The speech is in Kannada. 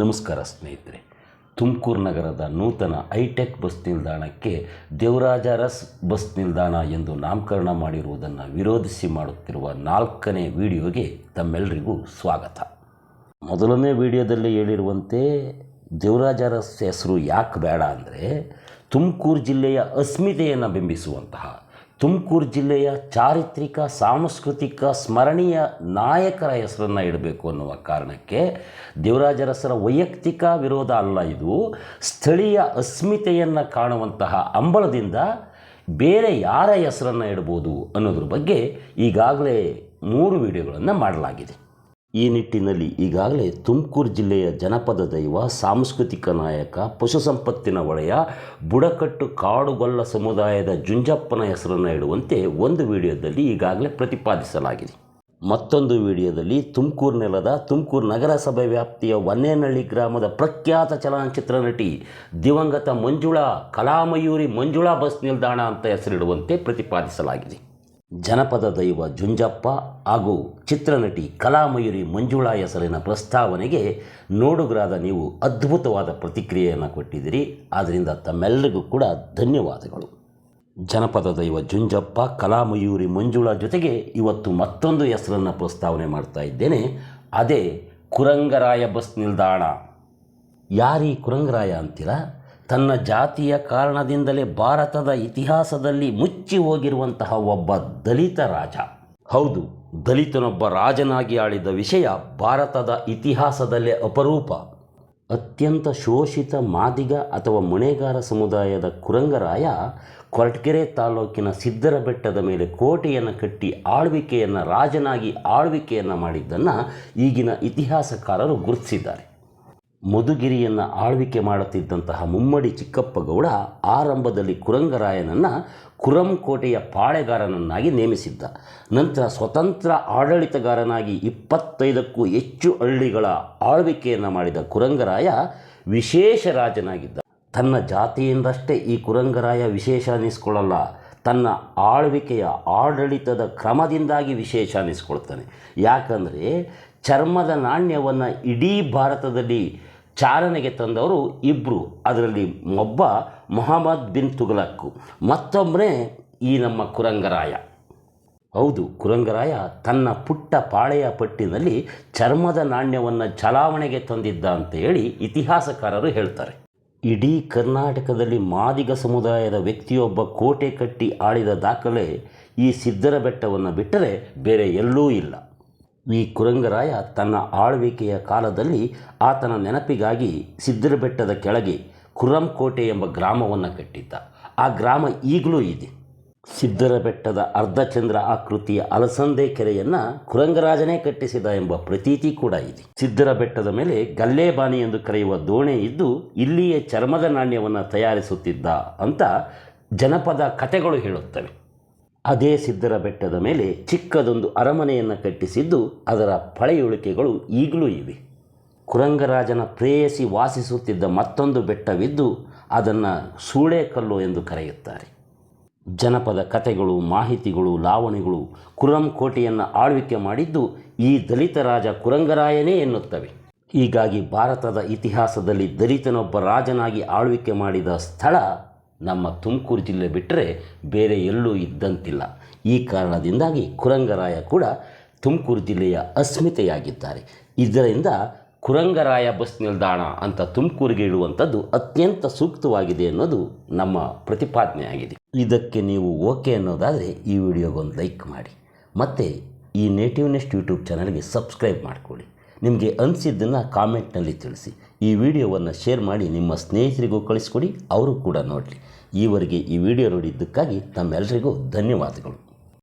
ನಮಸ್ಕಾರ ಸ್ನೇಹಿತರೆ. ತುಮಕೂರು ನಗರದ ನೂತನ ಐಟೆಕ್ ಬಸ್ ನಿಲ್ದಾಣಕ್ಕೆ ದೇವರಾಜ ಅರಸ್ ಬಸ್ ನಿಲ್ದಾಣ ಎಂದು ನಾಮಕರಣ ಮಾಡಿರುವುದನ್ನು ವಿರೋಧಿಸಿ ಮಾಡುತ್ತಿರುವ ನಾಲ್ಕನೇ ವಿಡಿಯೋಗೆ ತಮ್ಮೆಲ್ಲರಿಗೂ ಸ್ವಾಗತ. ಮೊದಲನೇ ವಿಡಿಯೋದಲ್ಲಿ ಹೇಳಿರುವಂತೆ ದೇವರಾಜರಸ್ ಹೆಸರು ಯಾಕೆ ಬೇಡ ಅಂದರೆ ತುಮಕೂರು ಜಿಲ್ಲೆಯ ಅಸ್ಮಿತೆಯನ್ನು ಬಿಂಬಿಸುವಂತಹ ತುಮಕೂರು ಜಿಲ್ಲೆಯ ಚಾರಿತ್ರಿಕ, ಸಾಂಸ್ಕೃತಿಕ, ಸ್ಮರಣೀಯ ನಾಯಕರ ಹೆಸರನ್ನು ಇಡಬೇಕು ಅನ್ನುವ ಕಾರಣಕ್ಕೆ ದೇವರಾಜರಸರ ವೈಯಕ್ತಿಕ ವಿರೋಧ ಅಲ್ಲ ಇದು. ಸ್ಥಳೀಯ ಅಸ್ಮಿತೆಯನ್ನು ಕಾಣುವಂತಹ ಅಂಬಲದಿಂದ ಬೇರೆ ಯಾರ ಹೆಸರನ್ನು ಇಡ್ಬೋದು ಅನ್ನೋದ್ರ ಬಗ್ಗೆ ಈಗಾಗಲೇ ಮೂರು ವಿಡಿಯೋಗಳನ್ನು ಮಾಡಲಾಗಿದೆ. ಈ ನಿಟ್ಟಿನಲ್ಲಿ ಈಗಾಗಲೇ ತುಮಕೂರು ಜಿಲ್ಲೆಯ ಜನಪದ ದೈವ, ಸಾಂಸ್ಕೃತಿಕ ನಾಯಕ, ಪಶುಸಂಪತ್ತಿನ ಒಳೆಯ ಬುಡಕಟ್ಟು ಕಾಡುಗೊಲ್ಲ ಸಮುದಾಯದ ಜುಂಜಪ್ಪನ ಹೆಸರನ್ನು ಇಡುವಂತೆ ಒಂದು ವಿಡಿಯೋದಲ್ಲಿ ಈಗಾಗಲೇ ಪ್ರತಿಪಾದಿಸಲಾಗಿದೆ. ಮತ್ತೊಂದು ವಿಡಿಯೋದಲ್ಲಿ ತುಮಕೂರು ನೆಲದ ತುಮಕೂರು ನಗರಸಭೆ ವ್ಯಾಪ್ತಿಯ ವನ್ನೇನಹಳ್ಳಿ ಗ್ರಾಮದ ಪ್ರಖ್ಯಾತ ಚಲನಚಿತ್ರ ನಟಿ ದಿವಂಗತ ಮಂಜುಳಾ, ಕಲಾಮಯೂರಿ ಮಂಜುಳಾ ಬಸ್ ನಿಲ್ದಾಣ ಅಂತ ಹೆಸರಿಡುವಂತೆ ಪ್ರತಿಪಾದಿಸಲಾಗಿದೆ. ಜನಪದ ದೈವ ಜುಂಜಪ್ಪ ಹಾಗೂ ಚಿತ್ರನಟಿ ಕಲಾಮಯೂರಿ ಮಂಜುಳಾ ಹೆಸರಿನ ಪ್ರಸ್ತಾವನೆಗೆ ನೋಡುಗರಾದ ನೀವು ಅದ್ಭುತವಾದ ಪ್ರತಿಕ್ರಿಯೆಯನ್ನು ಕೊಟ್ಟಿದ್ದೀರಿ. ಆದ್ದರಿಂದ ತಮ್ಮೆಲ್ಲರಿಗೂ ಕೂಡ ಧನ್ಯವಾದಗಳು. ಜನಪದ ದೈವ ಜುಂಜಪ್ಪ, ಕಲಾಮಯೂರಿ ಮಂಜುಳಾ ಜೊತೆಗೆ ಇವತ್ತು ಮತ್ತೊಂದು ಹೆಸರನ್ನು ಪ್ರಸ್ತಾವನೆ ಮಾಡ್ತಾ ಇದ್ದೇನೆ. ಅದೇ ಕುರಂಗರಾಯ ಬಸ್ ನಿಲ್ದಾಣ. ಯಾರೀ ಕುರಂಗರಾಯ ಅಂತೀರಾ? ತನ್ನ ಜಾತಿಯ ಕಾರಣದಿಂದಲೇ ಭಾರತದ ಇತಿಹಾಸದಲ್ಲಿ ಮುಚ್ಚಿ ಹೋಗಿರುವಂತಹ ಒಬ್ಬ ದಲಿತ ರಾಜ. ಹೌದು, ದಲಿತನೊಬ್ಬ ರಾಜನಾಗಿ ಆಳಿದ ವಿಷಯ ಭಾರತದ ಇತಿಹಾಸದಲ್ಲೇ ಅಪರೂಪ. ಅತ್ಯಂತ ಶೋಷಿತ ಮಾದಿಗ ಅಥವಾ ಮುಣೆಗಾರ ಸಮುದಾಯದ ಕುರಂಗರಾಯ ಕೊರಟಗೆರೆ ತಾಲೂಕಿನ ಸಿದ್ದರ ಬೆಟ್ಟದ ಮೇಲೆ ಕೋಟೆಯನ್ನು ಕಟ್ಟಿ ಆಳ್ವಿಕೆಯನ್ನು ರಾಜನಾಗಿ ಆಳ್ವಿಕೆಯನ್ನು ಮಾಡಿದ್ದನ್ನು ಈಗಿನ ಇತಿಹಾಸಕಾರರು ಗುರುತಿಸಿದ್ದಾರೆ. ಮಧುಗಿರಿಯನ್ನು ಆಳ್ವಿಕೆ ಮಾಡುತ್ತಿದ್ದಂತಹ ಮುಮ್ಮಡಿ ಚಿಕ್ಕಪ್ಪಗೌಡ ಆರಂಭದಲ್ಲಿ ಕುರಂಗರಾಯನನ್ನು ಕುರಂಕೋಟೆಯ ಪಾಳೆಗಾರನನ್ನಾಗಿ ನೇಮಿಸಿದ್ದ. ನಂತರ ಸ್ವತಂತ್ರ ಆಡಳಿತಗಾರನಾಗಿ ಇಪ್ಪತ್ತೈದಕ್ಕೂ ಹೆಚ್ಚು ಹಳ್ಳಿಗಳ ಆಳ್ವಿಕೆಯನ್ನು ಮಾಡಿದ ಕುರಂಗರಾಯ ವಿಶೇಷ ರಾಜನಾಗಿದ್ದ. ತನ್ನ ಜಾತಿಯಿಂದಷ್ಟೇ ಈ ಕುರಂಗರಾಯ ವಿಶೇಷ ಅನ್ನಿಸ್ಕೊಳ್ಳಲ್ಲ ತನ್ನ ಆಳ್ವಿಕೆಯ ಆಡಳಿತದ ಕ್ರಮದಿಂದಾಗಿ ವಿಶೇಷ ಅನ್ನಿಸ್ಕೊಳ್ತಾನೆ ಯಾಕಂದರೆ ಚರ್ಮದ ನಾಣ್ಯವನ್ನು ಇಡೀ ಭಾರತದಲ್ಲಿ ಚಾಲನೆಗೆ ತಂದವರು ಇಬ್ಬರು ಅದರಲ್ಲಿ ಒಬ್ಬ ಮೊಹಮ್ಮದ್ ಬಿನ್ ತುಗಲಕ್ಕು ಮತ್ತೊಬ್ಬನೇ ಈ ನಮ್ಮ ಕುರಂಗರಾಯ. ಹೌದು, ಕುರಂಗರಾಯ ತನ್ನ ಪುಟ್ಟ ಪಾಳೆಯ ಪಟ್ಟಿನಲ್ಲಿ ಚರ್ಮದ ನಾಣ್ಯವನ್ನು ಚಲಾವಣೆಗೆ ತಂದಿದ್ದ ಅಂತ ಹೇಳಿ ಇತಿಹಾಸಕಾರರು ಹೇಳ್ತಾರೆ. ಇಡೀ ಕರ್ನಾಟಕದಲ್ಲಿ ಮಾದಿಗ ಸಮುದಾಯದ ವ್ಯಕ್ತಿಯೊಬ್ಬ ಕೋಟೆ ಕಟ್ಟಿ ಆಳಿದ ದಾಖಲೆ ಈ ಸಿದ್ದರ ಬೆಟ್ಟವನ್ನು ಬಿಟ್ಟರೆ ಬೇರೆ ಎಲ್ಲೂ ಇಲ್ಲ. ಈ ಕುರಂಗರಾಯ ತನ್ನ ಆಳ್ವಿಕೆಯ ಕಾಲದಲ್ಲಿ ಆತನ ನೆನಪಿಗಾಗಿ ಸಿದ್ದರ ಬೆಟ್ಟದ ಕೆಳಗೆ ಕುರಂಕೋಟೆ ಎಂಬ ಗ್ರಾಮವನ್ನು ಕಟ್ಟಿದ್ದ. ಆ ಗ್ರಾಮ ಈಗಲೂ ಇದೆ. ಸಿದ್ದರ ಬೆಟ್ಟದ ಅರ್ಧಚಂದ್ರ ಆಕೃತಿಯ ಅಲಸಂದೆ ಕೆರೆಯನ್ನು ಕುರಂಗರಾಜನೇ ಕಟ್ಟಿಸಿದ ಎಂಬ ಪ್ರತೀತಿ ಕೂಡ ಇದೆ. ಸಿದ್ದರ ಬೆಟ್ಟದ ಮೇಲೆ ಗಲ್ಲೇಬಾನಿ ಎಂದು ಕರೆಯುವ ದೋಣೆ ಇದ್ದು ಇಲ್ಲಿಯೇ ಚರ್ಮದ ನಾಣ್ಯವನ್ನು ತಯಾರಿಸುತ್ತಿದ್ದ ಅಂತ ಜನಪದ ಕಥೆಗಳು ಹೇಳುತ್ತವೆ. ಅದೇ ಸಿದ್ದರ ಬೆಟ್ಟದ ಮೇಲೆ ಚಿಕ್ಕದೊಂದು ಅರಮನೆಯನ್ನು ಕಟ್ಟಿಸಿದ್ದು ಅದರ ಪಳೆಯುಳಿಕೆಗಳು ಈಗಲೂ ಇವೆ. ಕುರಂಗರಾಜನ ಪ್ರೇಯಸಿ ವಾಸಿಸುತ್ತಿದ್ದ ಮತ್ತೊಂದು ಬೆಟ್ಟವಿದ್ದು ಅದನ್ನು ಸೂಳೆಕಲ್ಲು ಎಂದು ಕರೆಯುತ್ತಾರೆ. ಜನಪದ ಕಥೆಗಳು, ಮಾಹಿತಿಗಳು, ಲಾವಣಿಗಳು ಕುರಂ ಕೋಟೆಯನ್ನು ಆಳ್ವಿಕೆ ಮಾಡಿದ್ದು ಈ ದಲಿತ ರಾಜ ಕುರಂಗರಾಯನೇ ಎನ್ನುತ್ತವೆ. ಹೀಗಾಗಿ ಭಾರತದ ಇತಿಹಾಸದಲ್ಲಿ ದಲಿತನೊಬ್ಬ ರಾಜನಾಗಿ ಆಳ್ವಿಕೆ ಮಾಡಿದ ಸ್ಥಳ ನಮ್ಮ ತುಮಕೂರು ಜಿಲ್ಲೆ ಬಿಟ್ಟರೆ ಬೇರೆ ಎಲ್ಲೂ ಇದ್ದಂತಿಲ್ಲ. ಈ ಕಾರಣದಿಂದಾಗಿ ಕುರಂಗರಾಯ ಕೂಡ ತುಮಕೂರು ಜಿಲ್ಲೆಯ ಅಸ್ಮಿತೆಯಾಗಿದ್ದಾರೆ. ಇದರಿಂದ ಕುರಂಗರಾಯ ಬಸ್ ನಿಲ್ದಾಣ ಅಂತ ತುಮಕೂರಿಗೆ ಇಡುವಂಥದ್ದು ಅತ್ಯಂತ ಸೂಕ್ತವಾಗಿದೆ ಅನ್ನೋದು ನಮ್ಮ ಪ್ರತಿಪಾದನೆಯಾಗಿದೆ. ಇದಕ್ಕೆ ನೀವು ಓಕೆ ಅನ್ನೋದಾದರೆ ಈ ವಿಡಿಯೋಗೊಂದು ಲೈಕ್ ಮಾಡಿ. ಮತ್ತು ಈ ನೇಟಿವ್ ನೆಸ್ಟ್ ಯೂಟ್ಯೂಬ್ ಚಾನಲ್ಗೆ ಸಬ್ಸ್ಕ್ರೈಬ್ ಮಾಡಿಕೊಳ್ಳಿ. ನಿಮಗೆ ಅನಿಸಿದ್ದನ್ನು ಕಾಮೆಂಟ್ನಲ್ಲಿ ತಿಳಿಸಿ. ಈ ವಿಡಿಯೋವನ್ನು ಶೇರ್ ಮಾಡಿ ನಿಮ್ಮ ಸ್ನೇಹಿತರಿಗೂ ಕಳಿಸ್ಕೊಡಿ, ಅವರು ಕೂಡ ನೋಡಲಿ. ಈವರೆಗೆ ಈ ವಿಡಿಯೋ ನೋಡಿದ್ದಕ್ಕಾಗಿ ತಮ್ಮೆಲ್ಲರಿಗೂ ಧನ್ಯವಾದಗಳು.